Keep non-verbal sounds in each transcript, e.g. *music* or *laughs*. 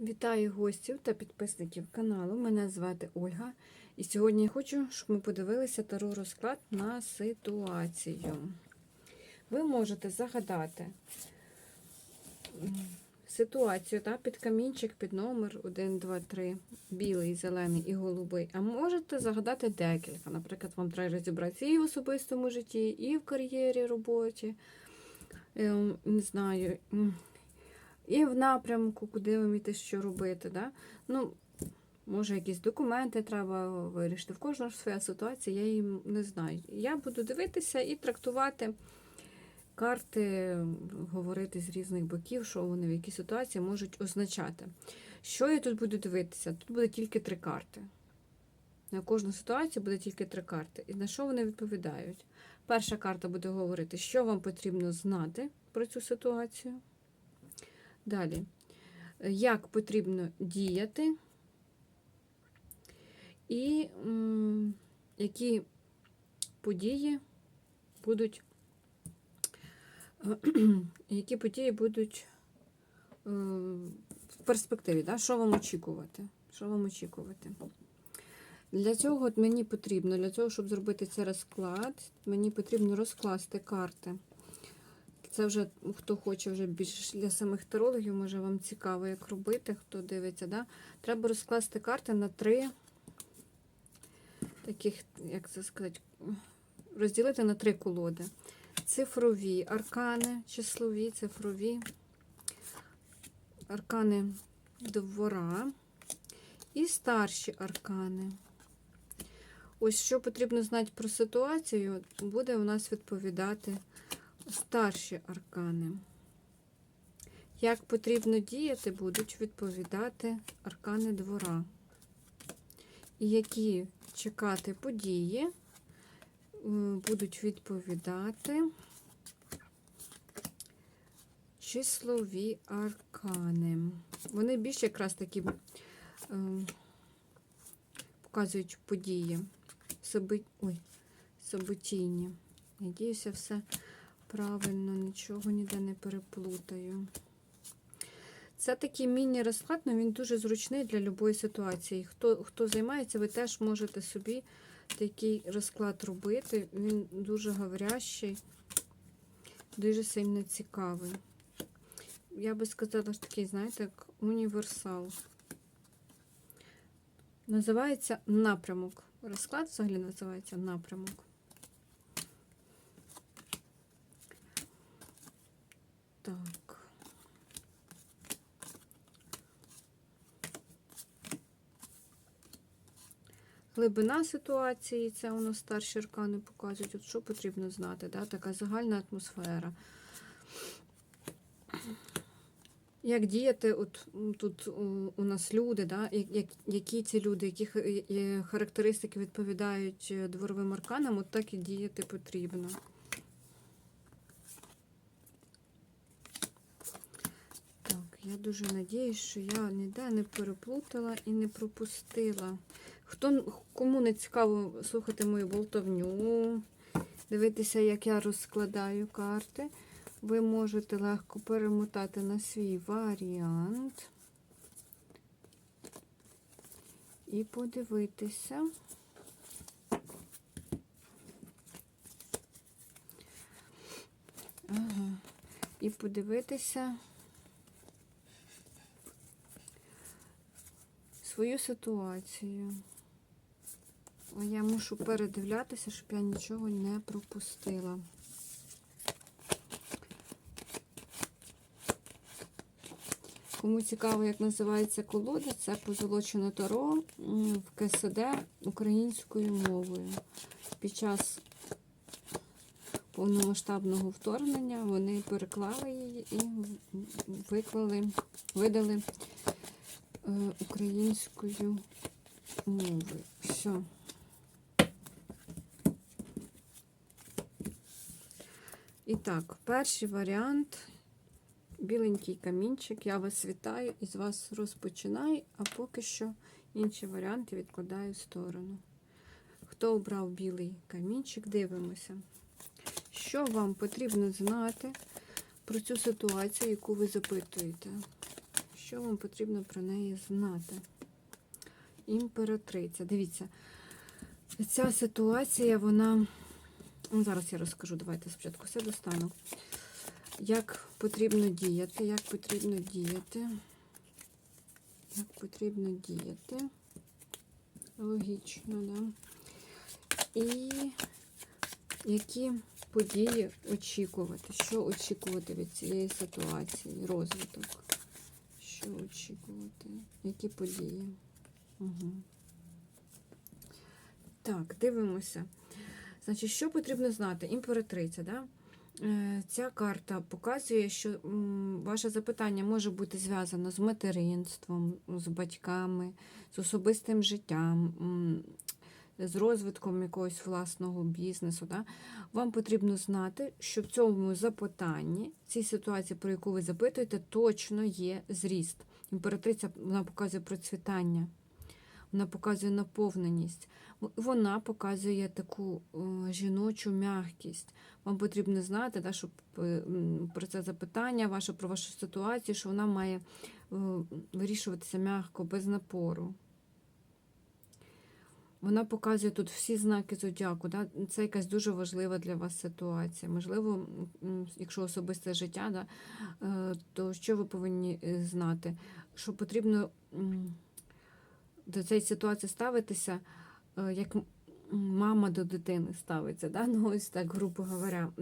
Вітаю гостів та підписників каналу. Мене звати Ольга. І сьогодні я хочу, щоб ми подивилися таро розклад на ситуацію. Ви можете загадати ситуацію та, під камінчик, під номер 1, 2, 3, білий, зелений і голубий. А можете загадати декілька. Наприклад, вам треба розібратися і в особистому житті, і в кар'єрі, роботі. Ем, Не знаю. І в напрямку, куди ви вмієте що робити. Да? Ну, може, якісь документи треба вирішити. В кожного ж своя ситуація, я її не знаю. Я буду дивитися і трактувати карти, говорити з різних боків, що вони в якій ситуації можуть означати. Що я тут буду дивитися? Тут буде тільки три карти. На кожну ситуацію буде тільки три карти. І на що вони відповідають? Перша карта буде говорити, що вам потрібно знати про цю ситуацію. Далі, як потрібно діяти, і м, які події будуть, *clears throat* які події будуть е, в перспективі, да? що вам очікувати? Що вам очікувати? Для цього от мені потрібно, для того, щоб зробити цей розклад, мені потрібно розкласти карти. Це вже хто хоче вже більш для самих тарологів, може вам цікаво, як робити, хто дивиться. Да? Треба розкласти карти на три таких, як це сказати, розділити на три колоди. Цифрові аркани, числові, цифрові, аркани двора і старші аркани. Ось що потрібно знати про ситуацію, буде у нас відповідати старші аркани. Як потрібно діяти, будуть відповідати аркани двора. І які чекати події, е, будуть відповідати числові аркани. Вони більш якраз такі е, показують події. Ой, событійні. Надіюся, все правильно, нічого ніде не переплутаю. Це такий міні-розклад, але він дуже зручний для будь-якої ситуації. Хто, хто займається, ви теж можете собі такий розклад робити. Він дуже говорящий, дуже сильно цікавий. Я би сказала, що такий, знаєте, як універсал. Називається напрямок. Розклад взагалі називається напрямок. Так. Глибина ситуації, це у нас старші аркани показують, от що потрібно знати, да? така загальна атмосфера. Як діяти, от тут у, нас люди, да? як, як- які ці люди, які е, характеристики відповідають е, дворовим арканам, от так і діяти потрібно. Так, я дуже надіюсь, що я ніде не переплутала і не пропустила. Хто кому не цікаво слухати мою болтовню, дивитися, як я розкладаю карти, ви можете легко перемотати на свій варіант і подивитися. Ага. І подивитися свою ситуацію. Я мушу передивлятися, щоб я нічого не пропустила. Кому цікаво, як називається колода, це позолочене таро в КСД українською мовою. Під час повномасштабного вторгнення вони переклали її і виклали, видали українською мовою. Все. І так, перший варіант. Біленький камінчик. Я вас вітаю і з вас розпочинаю, а поки що інші варіанти відкладаю в сторону. Хто обрав білий камінчик, дивимося. Що вам потрібно знати про цю ситуацію, яку ви запитуєте? Що вам потрібно про неї знати? Імператриця. Дивіться, ця ситуація, вона. Ну, зараз я розкажу, давайте спочатку все достану. Як потрібно діяти, як потрібно діяти. Як потрібно діяти. Логічно, да. І які події очікувати? Що очікувати від цієї ситуації? Розвиток. Що очікувати? Які події? Угу. Так, дивимося. Значить, що потрібно знати? Імператриця, да? Е, Ця карта показує, що ваше запитання може бути зв'язано з материнством, з батьками, з особистим життям, з розвитком якогось власного бізнесу. Да? Вам потрібно знати, що в цьому запитанні, в цій ситуації, про яку ви запитуєте, точно є зріст. Імператриця вона показує процвітання, вона показує наповненість, вона показує таку е, жіночу м'якість. Вам потрібно знати, да, щоб е, про це запитання, ваше про вашу ситуацію, що вона має е, вирішуватися м'яко, без напору. Вона показує тут всі знаки зодіаку. Да? Це якась дуже важлива для вас ситуація. Можливо, якщо особисте життя, да, е, то що ви повинні е, знати? Що потрібно до цієї ситуації ставитися, е, як мама до дитини ставиться. Да? Ну, ось так, грубо говоря.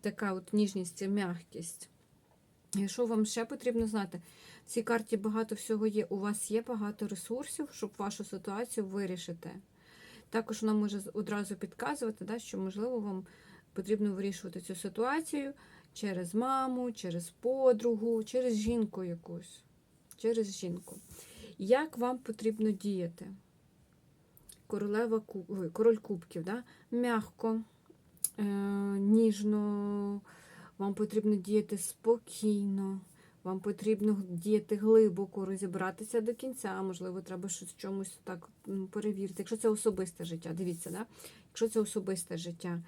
Така от ніжність м'якість. І що вам ще потрібно знати? В цій карті багато всього є. У вас є багато ресурсів, щоб вашу ситуацію вирішити. Також вона може одразу підказувати, да, що, можливо, вам потрібно вирішувати цю ситуацію через маму, через подругу, через жінку якусь. Через жінку. Як вам потрібно діяти? Королева король кубків, да? м'яко, е, ніжно, вам потрібно діяти спокійно, вам потрібно діяти глибоко, розібратися до кінця. Можливо, треба щось чомусь так перевірити. Якщо це особисте життя, дивіться, да? якщо це особисте життя,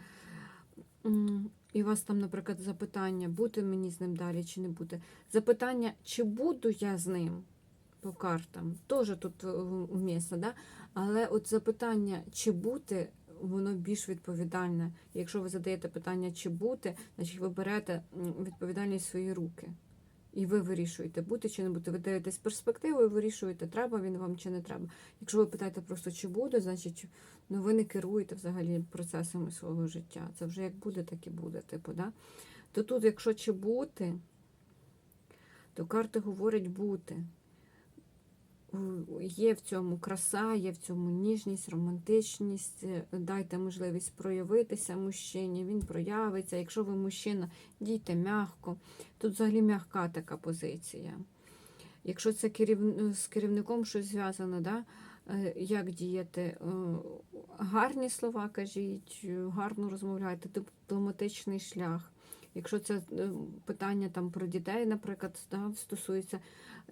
і у вас там, наприклад, запитання, бути мені з ним далі чи не бути. Запитання, чи буду я з ним по картам, теж тут е, вмісно, да? але от запитання, чи бути, воно більш відповідальне. Якщо ви задаєте питання, чи бути, значить ви берете відповідальність в свої руки. І ви вирішуєте, бути чи не бути. Ви дивитесь перспективу і вирішуєте, треба він вам чи не треба. Якщо ви питаєте просто, чи буде, значить ну, ви не керуєте взагалі процесами свого життя. Це вже як буде, так і буде. Типу, да? То тут, якщо чи бути, то карти говорять бути. Є в цьому краса, є в цьому ніжність, романтичність. Е, Дайте можливість проявитися мужчині, він проявиться. Якщо ви мужчина, дійте м'яко. Тут взагалі м'яка така позиція. Якщо це керів... з керівником щось зв'язано, да? е, як діяти? Е, Гарні слова кажіть, е, гарно розмовляйте, дипломатичний шлях. Якщо це е, питання там про дітей, наприклад, да, стосується,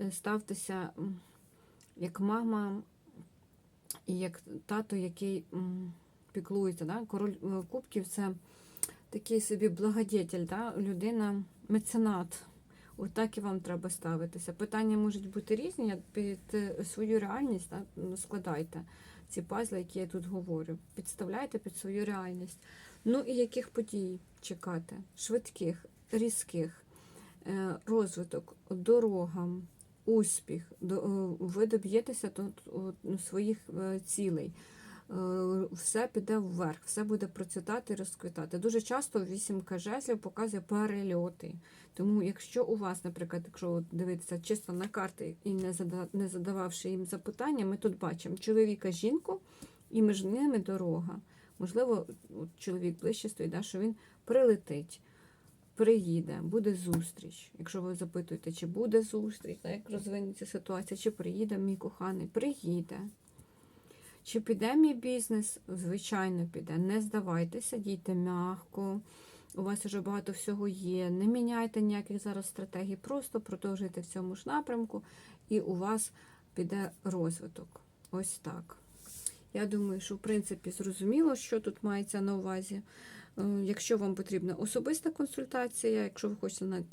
е, ставтеся як мама і як тато, який піклується. Да? Король е, кубків це такий собі благодетель, да? людина, меценат. Отак і вам треба ставитися. Питання можуть бути різні. Під е, свою реальність да, ну, складайте ці пазли, які я тут говорю. Підставляйте під свою реальність. Ну і яких подій чекати? Швидких, різких, е, розвиток, дорогам, успіх. Е, Ви доб'єтеся тут ну, своїх е, цілей. Е, Все піде вверх, все буде процвітати і розквітати. Дуже часто вісімка жезлів показує перельоти. Тому, якщо у вас, наприклад, якщо дивитися чисто на карти і не задававши їм запитання, ми тут бачимо чоловіка, жінку, і між ними дорога. Можливо, чоловік ближче стоїть, що він прилетить, приїде, буде зустріч. Якщо ви запитуєте, чи буде зустріч, як розвинеться ситуація, чи приїде мій коханий, приїде. Чи піде мій бізнес? Звичайно, піде. Не здавайтеся, дійте м'яко. У вас вже багато всього є. Не міняйте ніяких зараз стратегій, просто продовжуйте в цьому ж напрямку, і у вас піде розвиток. Ось так. Я думаю, що в принципі зрозуміло, що тут мається на увазі. Е, Якщо вам потрібна особиста консультація, якщо ви хочете на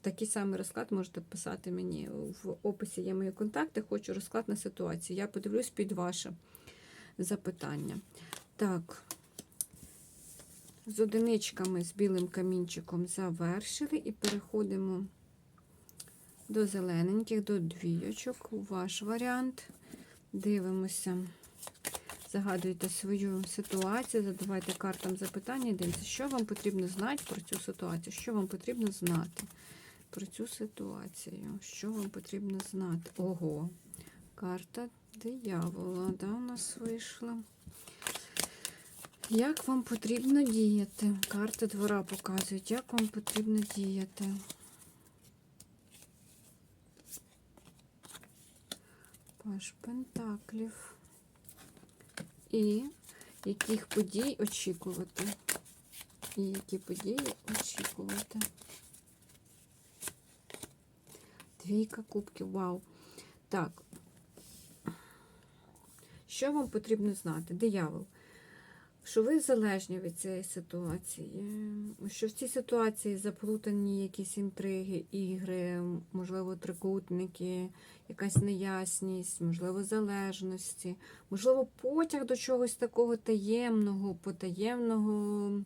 такий самий розклад, можете писати мені в описі є мої контакти. Хочу розклад на ситуацію. Я подивлюсь під ваше запитання. Так, з одиничками з білим камінчиком завершили і переходимо до зелененьких, до двійочок. Ваш варіант. Дивимося. Загадуйте свою ситуацію, задавайте картам запитання дивіться, що вам потрібно знати про цю ситуацію, що вам потрібно знати про цю ситуацію, що вам потрібно знати. Ого, карта диявола, да, у нас вийшла. Як вам потрібно діяти? Карти двора показують, як вам потрібно діяти. Паш Пентаклів. І яких подій очікувати? І які події очікувати? Двійка кубків, вау. Так. Що вам потрібно знати? Диявол. Що ви залежні від цієї ситуації, що в цій ситуації заплутані якісь інтриги, ігри, можливо, трикутники, якась неясність, можливо, залежності, можливо, потяг до чогось такого таємного, потаємного,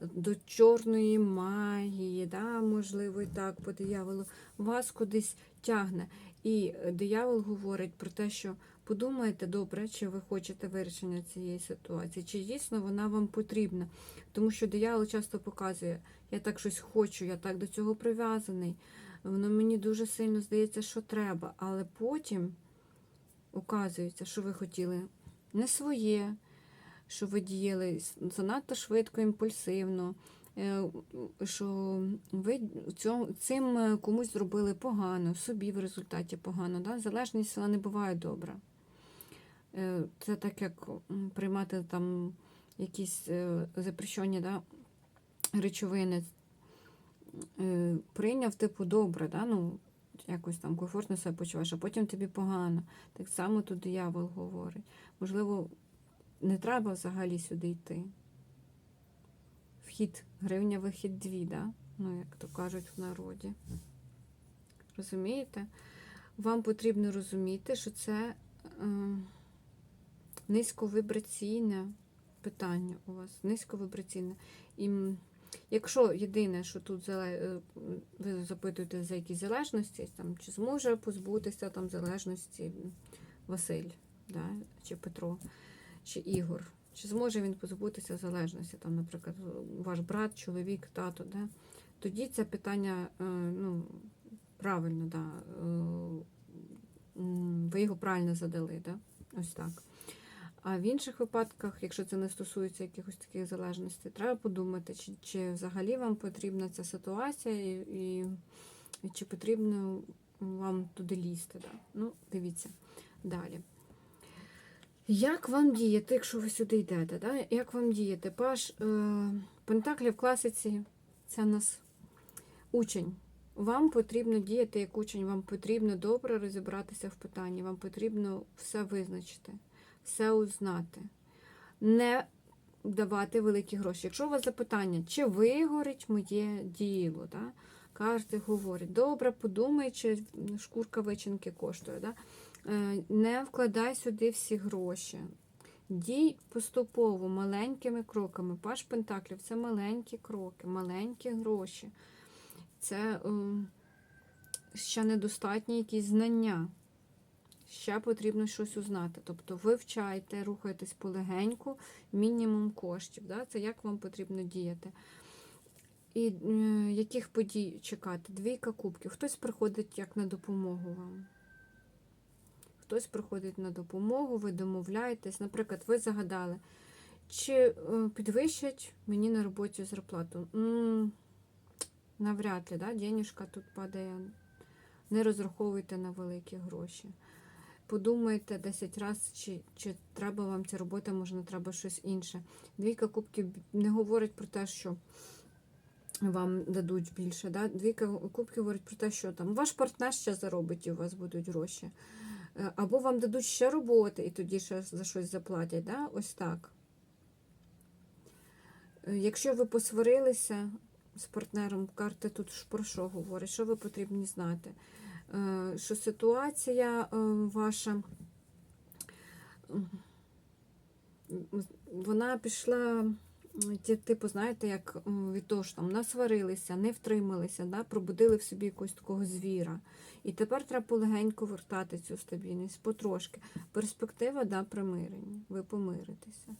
до чорної магії, да, можливо, і так, по дияволу, вас кудись тягне. І диявол говорить про те, що подумайте добре, чи ви хочете вирішення цієї ситуації, чи дійсно вона вам потрібна. Тому що диявол часто показує, я так щось хочу, я так до цього прив'язаний. Воно мені дуже сильно здається, що треба, але потім оказується, що ви хотіли не своє, що ви діяли занадто швидко, імпульсивно, е, що ви цим е, комусь зробили погано, собі в результаті погано. Да? Залежність вона не буває добра. Е, Це так, як приймати там якісь е, запрещені да, речовини. Е, Прийняв, типу, добре, да? ну, якось там комфортно себе почуваєш, а потім тобі погано. Так само тут диявол говорить. Можливо, не треба взагалі сюди йти. Вхід, гривня, вихід дві, да? ну, як то кажуть в народі. Розумієте? Вам потрібно розуміти, що це е, низьковібраційне питання у вас, низьковібраційне. І якщо єдине, що тут е, ви запитуєте за якісь залежності, там, чи зможе позбутися там залежності Василь, да, чи Петро, чи Ігор, чи зможе він позбутися залежності, там, наприклад, ваш брат, чоловік, тато, да? тоді це питання е, ну, правильно, да, е, ви його правильно задали, да? ось так. А в інших випадках, якщо це не стосується якихось таких залежностей, треба подумати, чи, чи взагалі вам потрібна ця ситуація, і, і, і чи потрібно вам туди лізти. Да? Ну, дивіться далі. Як вам діяти, якщо ви сюди йдете? Да? Як вам діяти? Паш е, Пентаклі в класиці це нас учень. Вам потрібно діяти як учень, вам потрібно добре розібратися в питанні, вам потрібно все визначити, все узнати, не давати великі гроші. Якщо у вас запитання, чи вигорить моє діло, да? карти говорять, добре, подумай, чи шкурка вичинки коштує. Да? Е, Не вкладай сюди всі гроші. Дій поступово, маленькими кроками. Паш Пентаклів це маленькі кроки, маленькі гроші. Це е, ще недостатні якісь знання. Ще потрібно щось узнати. Тобто вивчайте, рухайтесь полегеньку, мінімум коштів. Да? Це як вам потрібно діяти. І е, яких подій чекати? Двійка кубків. Хтось приходить як на допомогу вам. Хтось приходить на допомогу, ви домовляєтесь. Наприклад, ви загадали, чи е, підвищать мені на роботі зарплату? М, Навряд ли, да? денежка тут падає. Не розраховуйте на великі гроші. Подумайте 10 разів, чи, чи треба вам ця робота, може, не треба щось інше. Двійка кубків не говорить про те, що вам дадуть більше. Да? Двійка кубків говорить про те, що там ваш партнер ще заробить і у вас будуть гроші. Е, Або вам дадуть ще роботи, і тоді ще за щось заплатять. Да? Ось так. Е, Якщо ви посварилися з партнером, карти тут про що говорять, що ви потрібні знати? Е, Що ситуація е, ваша, вона пішла, типу, знаєте, як від того, що там насварилися, не втрималися, да, пробудили в собі якогось такого звіра. І тепер треба полегенько вертати цю стабільність, потрошки. Перспектива да, примирення, ви помиритеся.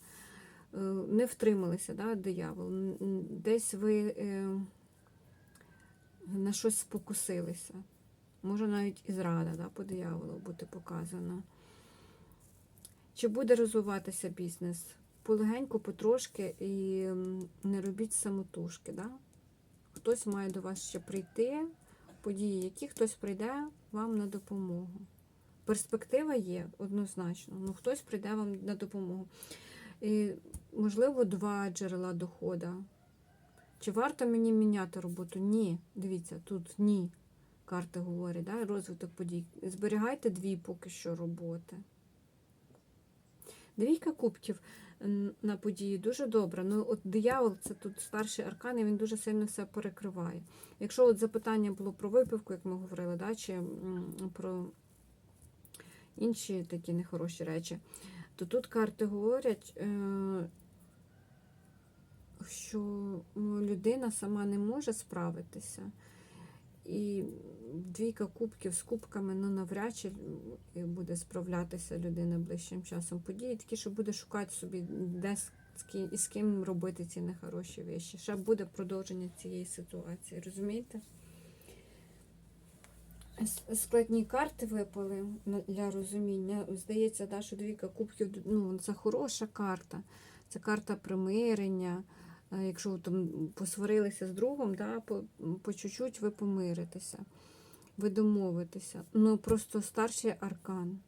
Е, Не втрималися, да, диявол. Десь ви на щось спокусилися. Може навіть і зрада да, по дияволу бути показана. Чи буде розвиватися бізнес? Полегенько, потрошки і не робіть самотужки. Да? Хтось має до вас ще прийти, події, які хтось прийде вам на допомогу. Перспектива є однозначно, ну хтось прийде вам на допомогу. І, можливо, два джерела доходу. Чи варто мені міняти роботу? Ні. Дивіться, тут ні. Карти говорять, да? розвиток подій. Зберігайте дві поки що роботи. Двійка кубків на події дуже добре. Ну, от диявол це тут старший аркан, і він дуже сильно все перекриває. Якщо от запитання було про випивку, як ми говорили, да, чи про інші такі нехороші речі, то тут карти говорять, е, що ну, людина сама не може справитися. І двійка кубків з кубками, ну навряд чи буде справлятися людина ближчим часом. Події такі, що буде шукати собі, де і з ким робити ці нехороші вещі. Ще буде продовження цієї ситуації, розумієте? Складні карти випали для розуміння. Здається, да, що двійка кубків ну, це хороша карта. Це карта примирення. Якщо там посварилися з другом, да, по, по чуть-чуть ви помиритеся, ви домовитеся. Ну просто старший аркан.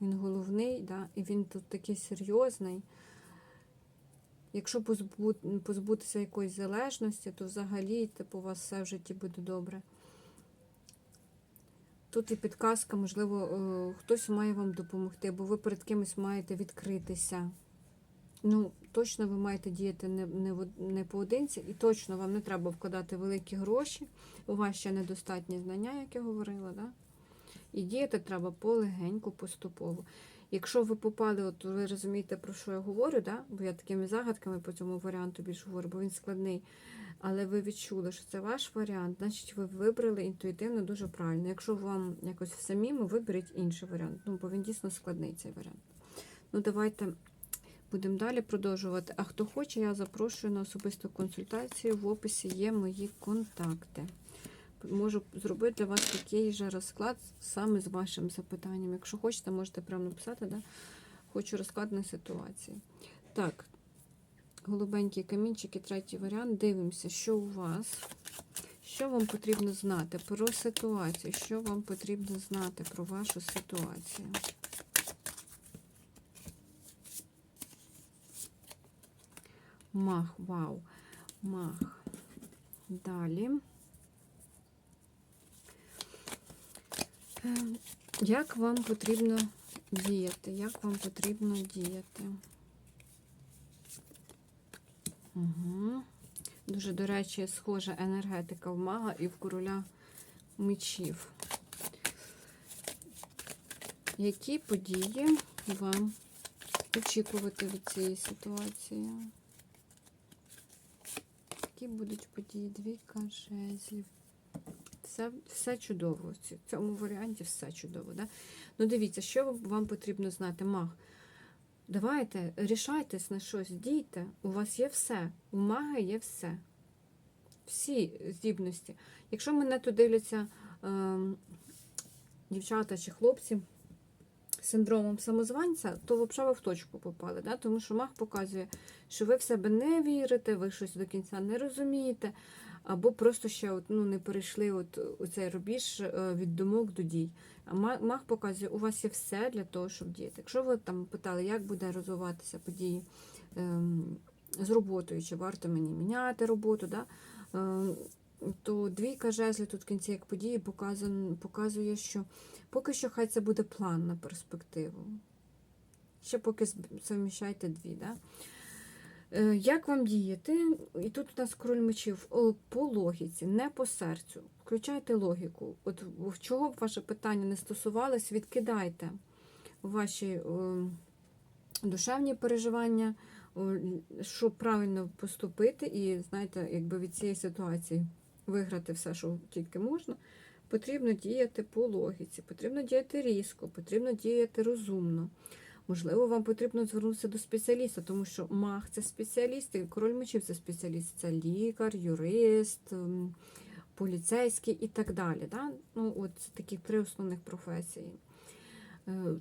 Він головний, да, і він тут такий серйозний. Якщо позбу- позбутися якоїсь залежності, то взагалі типу, у вас все в житті буде добре. Тут і підказка, можливо, е, хтось має вам допомогти, або ви перед кимось маєте відкритися. Ну, точно ви маєте діяти не, не, не поодинці, і точно вам не треба вкладати великі гроші. У вас ще недостатні знання, як я говорила, да? І діяти треба полегеньку, поступово. Якщо ви попали, от ви розумієте, про що я говорю, да? бо я такими загадками по цьому варіанту більше говорю, бо він складний. Але ви відчули, що це ваш варіант, значить ви вибрали інтуїтивно дуже правильно. Якщо вам якось самому, виберіть інший варіант. Ну, бо він дійсно складний цей варіант. Ну, давайте будемо далі продовжувати. А хто хоче, я запрошую на особисту консультацію. В описі є мої контакти. Можу зробити для вас такий же розклад саме з вашим запитанням. Якщо хочете, можете прямо написати, да? хочу розклад на ситуації. Так, голубенькі камінчики, третій варіант. Дивимося, що у вас. Що вам потрібно знати про ситуацію? Що вам потрібно знати про вашу ситуацію? Мах, вау, мах. Далі. Е, Як вам потрібно діяти? Як вам потрібно діяти? Угу. Дуже, до речі, схожа енергетика в мага і в короля мечів. Які події вам очікувати від цієї ситуації? Які будуть події? Двійка жезлів. Все, все чудово. В цьому варіанті все чудово. Да? Ну, дивіться, що вам потрібно знати, маг. Давайте, рішайтесь на щось, дійте. У вас є все. У мага є все. Всі здібності. Якщо мене тут дивляться ем, дівчата чи хлопці синдромом самозванця, то ви в точку попали. Да? Тому що маг показує, що ви в себе не вірите, ви щось до кінця не розумієте, або просто ще от, ну, не перейшли от, у рубіж е, від думок до дій. А ма- маг показує, у вас є все для того, щоб діяти. Якщо ви там питали, як буде розвиватися події ем, з роботою, чи варто мені міняти роботу, да? То двійка жезлів тут в кінці як події показує, що поки що хай це буде план на перспективу. Ще поки совміщайте дві. Да? Е, Як вам діяти? І тут у нас король мечів по логіці, не по серцю. Включайте логіку. От чого б ваше питання не стосувалось, відкидайте ваші е, душевні переживання, щоб правильно поступити, і знаєте, якби від цієї ситуації виграти все, що тільки можна. Потрібно діяти по логіці, потрібно діяти різко, потрібно діяти розумно. Можливо, вам потрібно звернутися до спеціаліста, тому що маг це спеціаліст, і король мечів це спеціаліст, це лікар, юрист, ем, поліцейський і так далі. Да? Ну, от такі три основних професії. Е,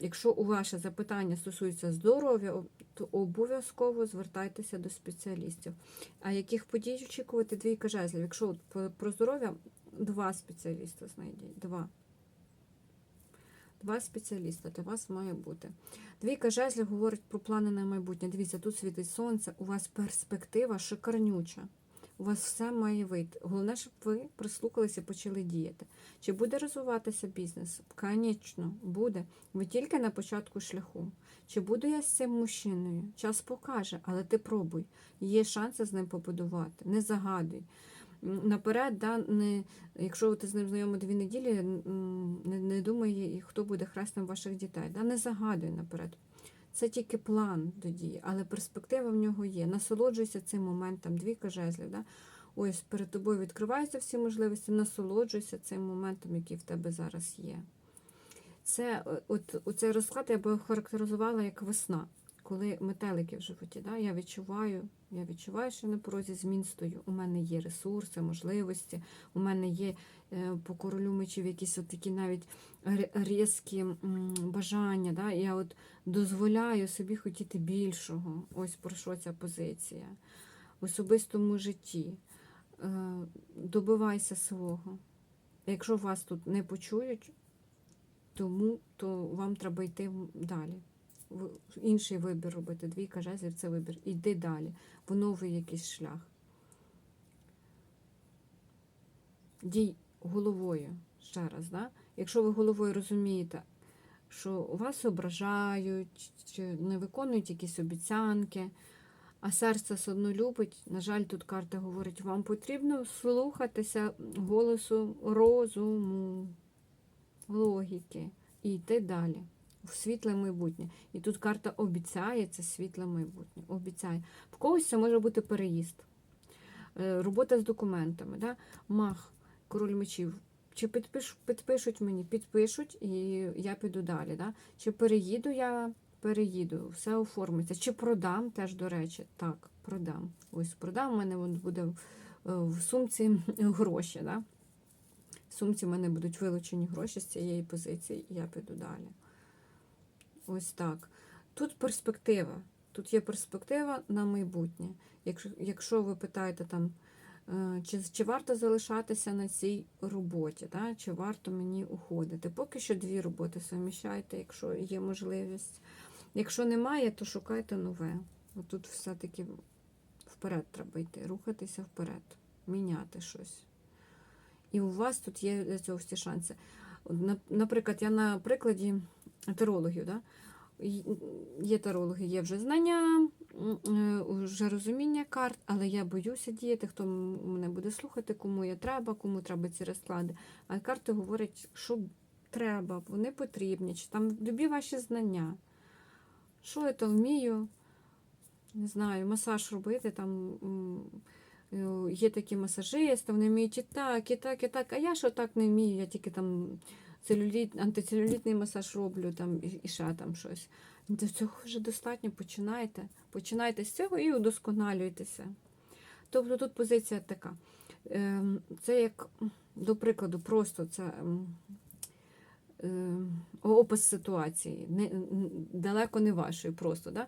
Якщо у ваше запитання стосується здоров'я, то обов'язково звертайтеся до спеціалістів. А яких подій очікувати двійка жезлів? Якщо про здоров'я, два спеціаліста знайдіть. Два. Два спеціаліста для вас має бути. Двійка жезлів говорить про плани на майбутнє. Дивіться, тут світить сонце, у вас перспектива шикарнюча. У вас все має вийти. Головне, щоб ви прислухалися і почали діяти. Чи буде розвиватися бізнес? Звісно, буде. Ви тільки на початку шляху. Чи буду я з цим мужчиною? Час покаже, але ти пробуй. Є шанси з ним побудувати. Не загадуй. Наперед, да, не, якщо ти з ним знайомий дві неділі, не, не думай, хто буде хрестем ваших дітей. Да, не загадуй наперед. Це тільки план тоді, але перспектива в нього є. Насолоджуйся цим моментом, двійка жезлів. Да? Ось перед тобою відкриваються всі можливості, насолоджуйся цим моментом, який в тебе зараз є. Це е, от, оцей розклад я би охарактеризувала як весна, коли метелики в животі. Да? Я відчуваю, я відчуваю, що на порозі змін стою. У мене є ресурси, можливості, у мене є е, по королю мечів якісь от такі навіть різкі бажання. Да? Я от дозволяю собі хотіти більшого. Ось про що ця позиція. В особистому житті. Е, Добивайся свого. Якщо вас тут не почують, тому то вам треба йти далі. Інший вибір робити. Двійка жезлів це вибір. Йди далі, в новий якийсь шлях. Дій головою ще раз. Да? Якщо ви головою розумієте, що вас ображають, чи не виконують якісь обіцянки, а серце все одно любить, на жаль, тут карта говорить, вам потрібно слухатися голосу розуму, логіки і йти далі. В світле майбутнє. І тут карта обіцяє це світле майбутнє. Обіцяє. В когось це може бути переїзд, е, робота з документами, да? мах, король мечів. Чи підпиш, підпишуть мені, підпишуть, і я піду далі. Да? Чи переїду я, переїду, все оформиться. Чи продам теж, до речі, так, продам. Ось продам, у мене буде е, в сумці *laughs* гроші. Да? В сумці в мене будуть вилучені гроші з цієї позиції, і я піду далі. Ось так. Тут перспектива. Тут є перспектива на майбутнє. Якщо, якщо ви питаєте там, е, чи, чи варто залишатися на цій роботі, да? чи варто мені уходити. Поки що дві роботи суміщайте, якщо є можливість. Якщо немає, то шукайте нове. Тут все-таки вперед треба йти, рухатися вперед, міняти щось. І у вас тут є для цього всі шанси. Наприклад, я на прикладі тарологів. Да? Є тарологи, є вже знання, е, вже розуміння карт, але я боюся діяти, хто мене буде слухати, кому я треба, кому треба ці розклади. А карти говорять, що треба, вони потрібні, чи там любі ваші знання. Що я то вмію? Не знаю, масаж робити там. Е, Є такі масажисти, вони вміють і так, і так, і так. А я що так не вмію, я тільки там целюліт, антицелюлітний масаж роблю там, і, ще там щось. До цього вже достатньо. Починайте. Починайте з цього і удосконалюйтеся. Тобто тут позиція така. Ем, Це як, до прикладу, просто це ем, ем, опис ситуації. Далеко не вашої, просто. Да?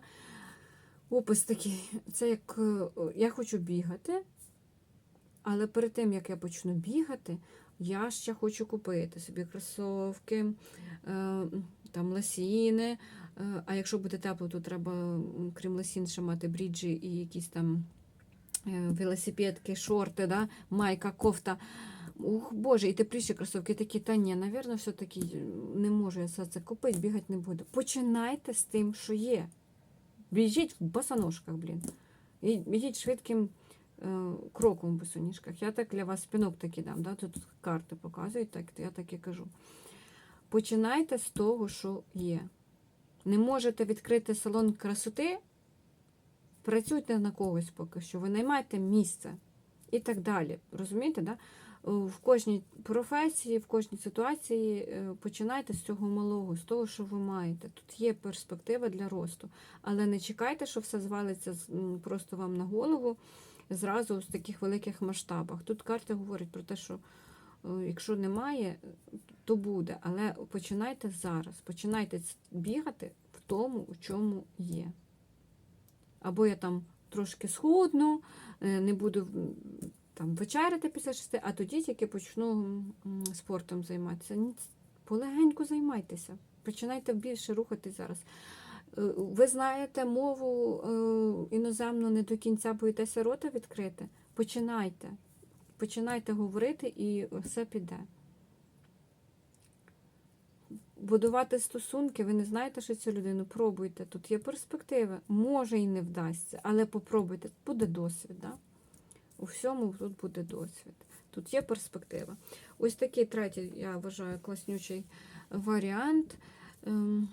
Опис такий. Це як е, я хочу бігати, але перед тим, як я почну бігати, я ще хочу купити собі кросовки, е, там ласіни. Е, А якщо буде тепло, то треба, крім ласін, ще мати бріджі і якісь там велосипедки, шорти, да? майка, кофта. Ух, Боже, і тепліші кросовки такі, та ні, навірно, все-таки не можу я це купити, бігати не буду. Починайте з тим, що є. Біжіть в босоножках, блін. І- Ідіть швидким е, кроком в босоніжках. Я так для вас спінок таки дам. Да? Тут карти показують, так, я так і кажу. Починайте з того, що є. Не можете відкрити салон красоти, працюйте на когось поки що, ви наймайте місце і так далі. Розумієте, да? В кожній професії, в кожній ситуації е, починайте з цього малого, з того, що ви маєте. Тут є перспектива для росту. Але не чекайте, що все звалиться просто вам на голову зразу з таких великих масштабах. Тут карти говорять про те, що е, якщо немає, то буде. Але починайте зараз. Починайте бігати в тому, у чому є. Або я там трошки схудну, е, не буду там вечеряти після шести, а тоді тільки почну спортом займатися. Полегенько займайтеся. Починайте більше рухатись зараз. Е, Ви знаєте мову е, іноземну не до кінця боїтеся рота відкрити. Починайте. Починайте говорити і все піде. Будувати стосунки, ви не знаєте, що цю людину пробуйте. Тут є перспективи. Може і не вдасться, але попробуйте. Буде досвід. Да? У всьому тут буде досвід. Тут є перспектива. Ось такий третій, я вважаю, класнючий варіант. Ем,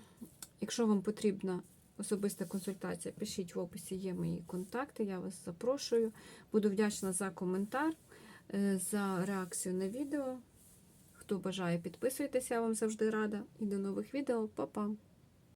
Якщо вам потрібна особиста консультація, пишіть в описі, є мої контакти, я вас запрошую. Буду вдячна за коментар, е, за реакцію на відео. Хто бажає, підписуйтеся, я вам завжди рада. І до нових відео. Па-па!